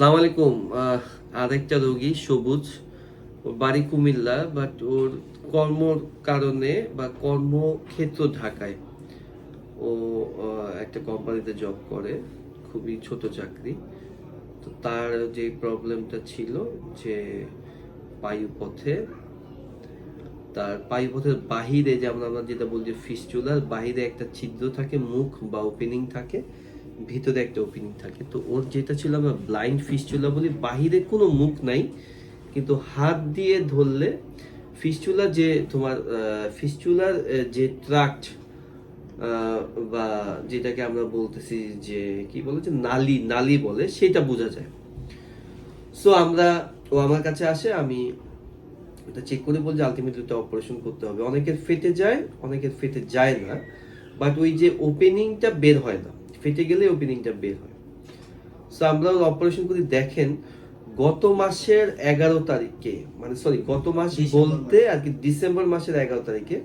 সালাম আলাইকুম। আরেকটা রোগী, সবুজ। ওর বাড়ি কুমিল্লা বাট ওর কর্মর কারণে বা কর্মক্ষেত্র ঢাকায় ও একটা কোম্পানিতে জব করে, খুবই ছোট চাকরি। তো তার যে প্রবলেমটা ছিল যে বায়ুপথে, তার বায়ুপথের বাহিরে যেমন আমরা যেটা বলছি ফিস্টুলার বাহিরে একটা ছিদ্র থাকে, মুখ বা ওপেনিং থাকে ভিতরে একটা ওপেনিং থাকে। তো ওর যেটা ছিল আমরা ব্লাইন্ড ফিস্টুলা বলি বাহিরে কোনো মুখ নাই, কিন্তু হাত দিয়ে ধরলে ফিস্টুলা যে তোমার ফিস্টুলার যে ট্রাক্ট বা যেটাকে আমরা বলতেছি যে কি বলে যে নালি নালি বলে, সেটা বোঝা যায়। সো আমরা, ও আমার কাছে আসে, আমি এটা চেক করে বলছি আলটিমেটলি এটা অপারেশন করতে হবে। অনেকের ফেটে যায়, অনেকের ফেটে যায় না বাট ওই যে ওপেনিংটা বের হয় না। ফেটে গেলে ওপেনিংটা বের হয়। সো আমরা অপারেশন করি দেখেন গত মাসের এগারো তারিখে মানে সরি গত মাস বলতে আর কি ডিসেম্বর মাসের এগারো তারিখে।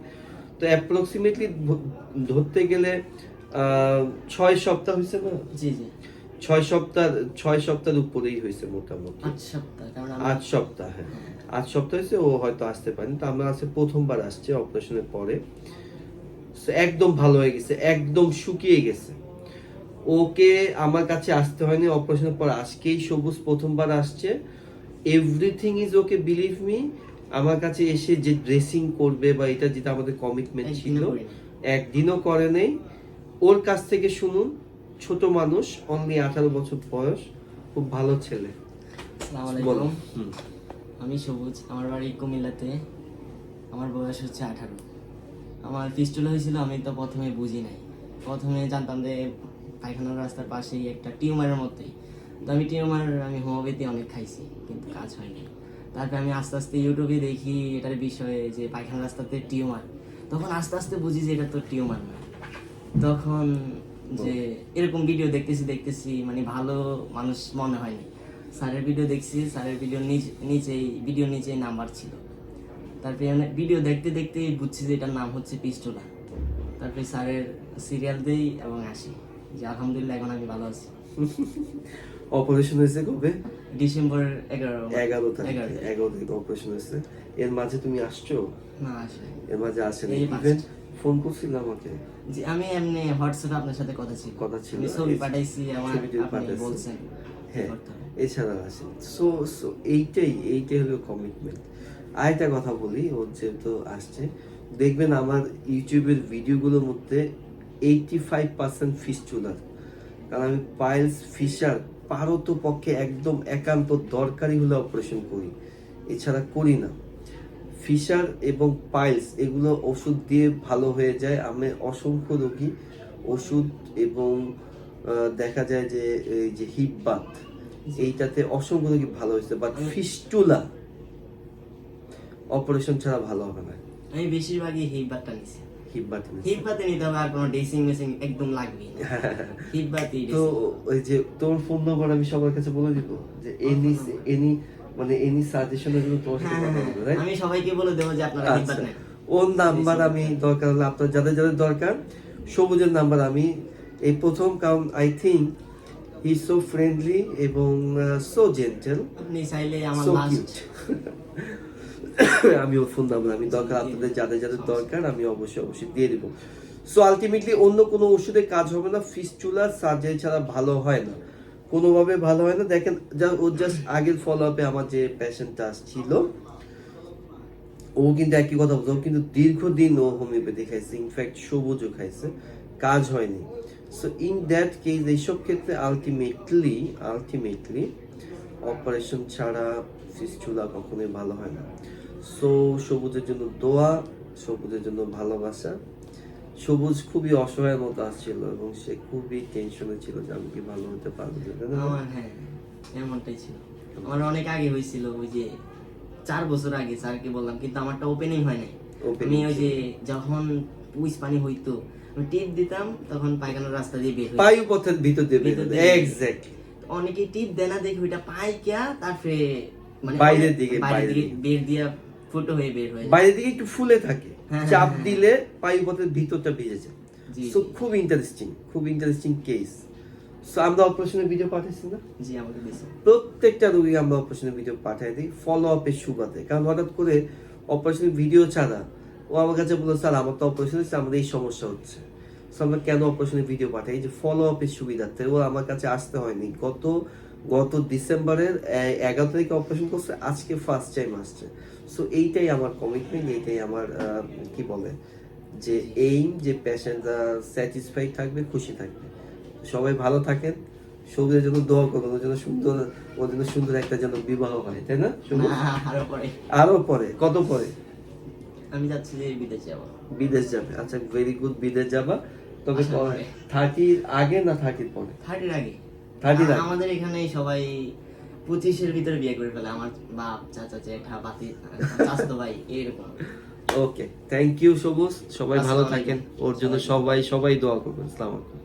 তো অ্যাপ্রক্সিমেটলি ধরতে গেলে ছয় সপ্তাহ হয়েছে না? জি জি। ছয় সপ্তাহ ছয় সপ্তাহের উপরেই হয়েছে মোটামুটি। আট সপ্তাহ সপ্তাহ হ্যাঁ। আট সপ্তাহ হয়েছে ও হয়তো আসতে পারেনি। তো আমরা আজকে প্রথমবার আসছে অপারেশনের পরে। একদম ভালো হয়ে গেছে একদম শুকিয়ে গেছে। ওকে আমার কাছে আসতে হয়নি অপারেশনের পর আজকেই সবুজ প্রথমবার আসছে। Everything is okay believe me আমার কাছে এসে যে ড্রেসিং করবে বা এটা যেটা আমাদের কমিটমেন্ট ছিল একদিনও করে নেই। ওর কাছ থেকে শুনুন ছোট মানুষ অনলি আঠারো বছর বয়স খুব ভালো ছেলে। বলো আমি সবুজ আমার বাড়ি কুমিল্লাতে। আমার বয়স হচ্ছে আঠারো। আমার পিস্টল হয়েছিল আমি তো প্রথমে বুঝি নাই। প্রথমে জানতাম যে পায়খানার রাস্তার পাশেই একটা টিউমারের মতোই। তো আমি টিউমার, আমি হোমিওপ্যাথি অনেক খাইছি, কিন্তু কাজ হয়নি। তারপরে আমি আস্তে আস্তে ইউটিউবে দেখি এটার বিষয়ে যে পায়খানা রাস্তাতে টিউমার। তখন আস্তে আস্তে বুঝি যে এটা তো টিউমার না। তখন যে এরকম ভিডিও দেখতেছি দেখতেছি মানে ভালো মানুষ মনে হয়নি। স্যারের ভিডিও দেখছি, স্যারের ভিডিও নিচেই ভিডিও নিচেই নাম্বার ছিল। তারপরে ভিডিও দেখতে দেখতে বুঝছি যে এটার নাম হচ্ছে পিস্টোলা। তারপরে স্যারের সিরিয়াল দেই এবং আসি। যে আলহামদুলিল্লাহ এখন আমি ভালো আছি। অপারেশন হয়েছে কবে? ডিসেম্বর এগারো। এগারো তারিখে এগারো। তারিখে অপারেশন হয়েছে। এর মাঝে তুমি আসছো? না আসে এর মাঝে আসে ইভেন ফোন করছিল আমাকে? যে আমি এমনি হোয়াটসঅ্যাপে আপনার সাথে কথা ছিল। কথা ছিল। ছবি পাঠাইছি আমার আপনি বলছেন। হ্যাঁ এছাড়া আসে। সো সো এইটাই এইটাই হলো কমিটমেন্ট আরেকটা কথা বলি ওর যেহেতু আসছে দেখবেন আমার ইউটিউবের ভিডিওগুলোর মধ্যে এইটি ফাইভ পার্সেন্ট ফিস্টুলার কারণ আমি পাইলস ফিশার পারত পক্ষে একদম একান্ত দরকারি হলে অপারেশন করি। এছাড়া করি না। ফিশার এবং পাইলস এগুলো ওষুধ দিয়ে ভালো হয়ে যায়। আমি অসংখ্য রোগী ওষুধ এবং দেখা যায় যে এই যে হিপ বাত এইটাতে অসংখ্য রোগী ভালো হয়েছে। বাট ফিস্টুলা অপারেশন ছাড়া ভালো হবে না। আমি বেশিরভাগই হিপবাতটা নিছি। হিপবাত হিপবাতে নিতে হবে আর কোনো ড্রেসিং মেসিং একদম লাগবেই না। হিপবাতি তো ওই যে তোর ফোন নম্বর আমি সবার কাছে বলে দিব যে এনি এনি মানে এনি সাজেশনের জন্য তোমার সাথে কথা বলব আমি সবাইকে বলে দেবো যে আপনারা হিপবাত আচ্ছা। নেন। ওর নাম্বার আমি দরকার হলে আপনার যাদের যাদের দরকার সবুজের নাম্বার আমি এই প্রথম কারণ I think he so friendly এবং সো জেন্টেল আপনি চাইলে আমার লাস্ট কিউট আমি ওর ফোন নাম্বার আমি দরকার আপনাদের যাদের যাদের দরকার, আমি অবশ্যই অবশ্যই দিয়ে দেবো। সো আলটিমেটলি অন্য কোনো ওষুধে কাজ হবে না ফিস্টুলার সার্জারি ছাড়া ভালো হয় না। কোনোভাবে ভালো হয় না। দেখেন যা ও জাস্ট আগের ফলো আপে আমার যে পেশেন্টটা ছিল ও কিন্তু একই কথা বলতো কিন্তু দীর্ঘদিন ও হোমিওপ্যাথি খাইছে ইনফ্যাক্ট সবুজও খাইছে, কাজ হয়নি। সো ইন দ্যাট কেস এইসব ক্ষেত্রে আলটিমেটলি আলটিমেটলি অপারেশন ছাড়া ফিস্টুলা কখনোই ভালো হয় না। সো সবুজের জন্য দোয়া সবুজের জন্য ভালোবাসা। সবুজ খুবই অসহায়ের মতো আসছিল এবং সে খুবই টেনশনে ছিল যে আমি কি ভালো হতে পারব আমার হ্যাঁ এমনটাই ছিল। আমার অনেক আগে হয়েছিল ওই যে চার বছর আগে স্যারকে বললাম কিন্তু আমারটা ওপেনিং হয় নাই। আমি ওই যে যখন পুইস পানি হইতো আমি টিপ দিতাম তখন পায়খানার রাস্তা দিয়ে বের ভিতর দিয়ে ভিতর দিয়ে বের এক্স্যাক্টলি অনেকে টিপ দেয় না দেখি ওইটা পাই কিয়া তারপরে মানে বাইরের দিকে, বাইরের দিকে। বের দিয়া ফুটো হয়ে বের হয়ে। বাইরের দিকে একটু ফুলে থাকে হ্যাঁ, চাপ হ্যাঁ, দিলে বায়ুপথের ভিতরটা ভিজে যায়। সো খুব ইন্টারেস্টিং খুব ইন্টারেস্টিং কেস So, আমরা অপারেশনের ভিডিও পাঠাইছি না? জি আমাকে দিছে। প্রত্যেকটা রোগী আমরা অপারেশনের ভিডিও পাঠাই দিই ফলো আপের সুবাদে। কারণ হঠাৎ করে অপারেশনের ভিডিও ছাড়া ও আমার কাছে বলল স্যার আমার তো অপারেশন হচ্ছে আমাদের এই সমস্যা হচ্ছে। So, আমরা কেন অপারেশনের ভিডিও পাঠাই? যে ফলো আপের সুবিধার্থে। ও আমার কাছে আসতে হয়নি। গত গত ডিসেম্বরের এগারো তারিখে অপারেশন করছে আজকে ফার্স্ট টাইম আসছে। সো এইটাই আমার কমিটমেন্ট এইটাই আমার কি বলে? যে এইম যে পেশেন্টরা স্যাটিসফাইড থাকবে খুশি থাকবে। সবাই ভালো থাকেন। সবুজের জন্য দোয়া করুন। ওর জন্য সুন্দর ওর জন্য সুন্দর একটা যেন বিবাহ হয় তাই না না, আরও পরে। আরও পরে? কত পরে? আমি যাচ্ছি যে বিদেশ যাব। বিদেশ যাবে। আচ্ছা ভেরি গুড বিদেশ যাবা। তবে। থার্টির আগে না থার্টির পরে? থার্টির আগে। 30 আগে? আমাদের এখানে সবাই পঁচিশের ভিতরে বিয়ে করে ফেলে। আমার বাপ চাচা জ্যাঠা বাতি চাচাতো ভাই এরকম। ওকে থ্যাংক ইউ সবুজ। সবাই ভালো থাকেন। ওর জন্য সবাই সবাই দোয়া করবেন। আসসালামু আলাইকুম।